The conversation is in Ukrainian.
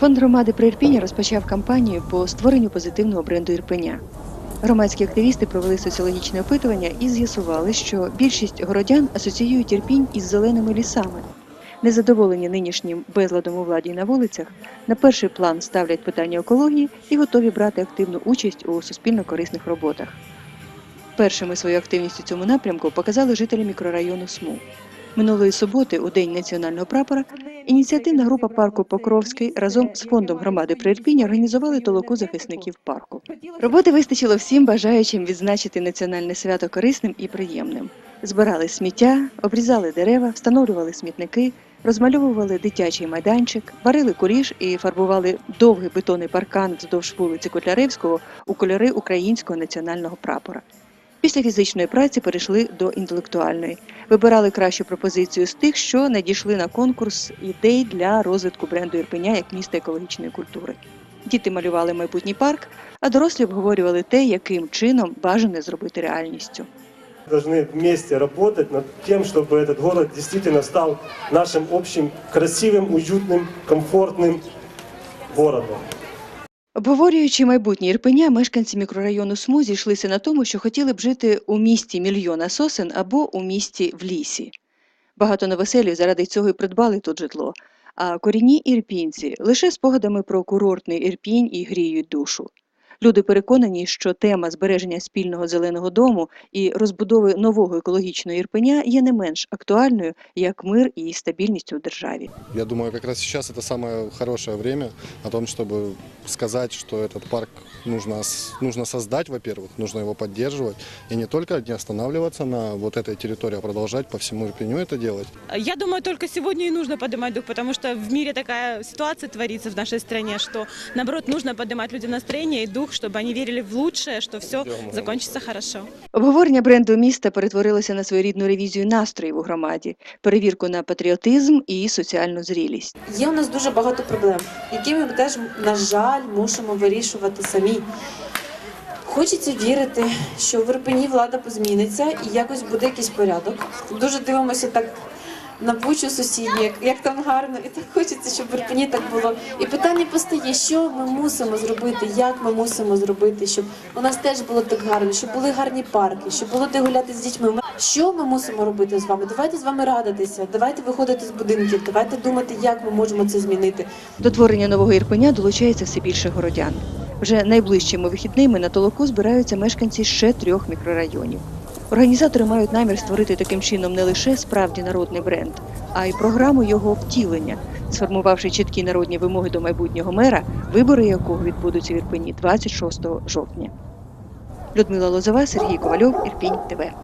Фонд громади при Ірпіні розпочав кампанію по створенню позитивного бренду Ірпеня. Громадські активісти провели соціологічне опитування і з'ясували, що більшість городян асоціюють Ірпінь із зеленими лісами. Незадоволені нинішнім безладом у владі на вулицях, на перший план ставлять питання екології і готові брати активну участь у суспільно корисних роботах. Першими свою активність у цьому напрямку показали жителі мікрорайону СМУ. Минулої суботи, у день національного прапора, ініціативна група парку Покровський разом з фондом громади Прирпіння організували толоку захисників парку. Роботи вистачило всім бажаючим відзначити національне свято корисним і приємним. Збирали сміття, обрізали дерева, встановлювали смітники, розмальовували дитячий майданчик, варили куліш і фарбували довгий бетонний паркан вздовж вулиці Котляревського у кольори українського національного прапора. Після фізичної праці перейшли до інтелектуальної. Вибирали кращу пропозицію з тих, що надійшли на конкурс ідей для розвитку бренду Ірпеня як міста екологічної культури. Діти малювали майбутній парк, а дорослі обговорювали те, яким чином бажане зробити реальністю. должны вместе работать над тем, чтобы этот город действительно стал нашим общим красивым, уютным, комфортным городом. Обговорюючи майбутнє Ірпеня, мешканці мікрорайону СМУ зійшлися на тому, що хотіли б жити у місті мільйона сосен або у місті в лісі. Багато новоселів заради цього і придбали тут житло, а корінні ірпінці лише спогадами про курортний Ірпінь і гріють душу. Люди переконані, що тема збереження спільного зеленого дому і розбудови нового екологічного Ірпеня є не менш актуальною, як мир і стабільність у державі. Я думаю, как раз сейчас это самое хорошее время о том, чтобы сказать, что этот парк нужно, с- нужно создать, во-первых, нужно его поддерживать, и не только не останавливаться на вот этой территории, а продолжать по всему Ирпеню это делать. Я думаю, только сегодня и нужно поднимать дух, потому что в мире такая ситуация творится в нашей стране, что наоборот нужно поднимать людям настроение и дух, чтобы они верили в лучшее, что все закончится хорошо. Обговорення бренду міста перетворилося на своєрідну ревізію настроїв у громаді, перевірку на патріотизм і соціальну зрілість. Є у нас дуже багато проблем, які ми теж, на жаль, мусимо вирішувати самі. Хочеться вірити, що в Ірпені влада позміниться і якось буде якийсь порядок. Дуже дивимося так на бучу сусідню, як, як там гарно, і так хочеться, щоб в Ірпені так було. І питання постає, що ми мусимо зробити, як ми мусимо зробити, щоб у нас теж було так гарно, щоб були гарні парки, щоб було де гуляти з дітьми. Що ми мусимо робити з вами? Давайте з вами радитися, давайте виходити з будинків, давайте думати, як ми можемо це змінити. До творення нового Ірпеня долучається все більше городян. Вже найближчими вихідними на толоку збираються мешканці ще трьох мікрорайонів. Організатори мають намір створити таким чином не лише справді народний бренд, а й програму його втілення, сформувавши чіткі народні вимоги до майбутнього мера, вибори якого відбудуться в Ірпені 26 жовтня. Людмила Лозова, Сергій Ковальов, Ірпінь ТВ.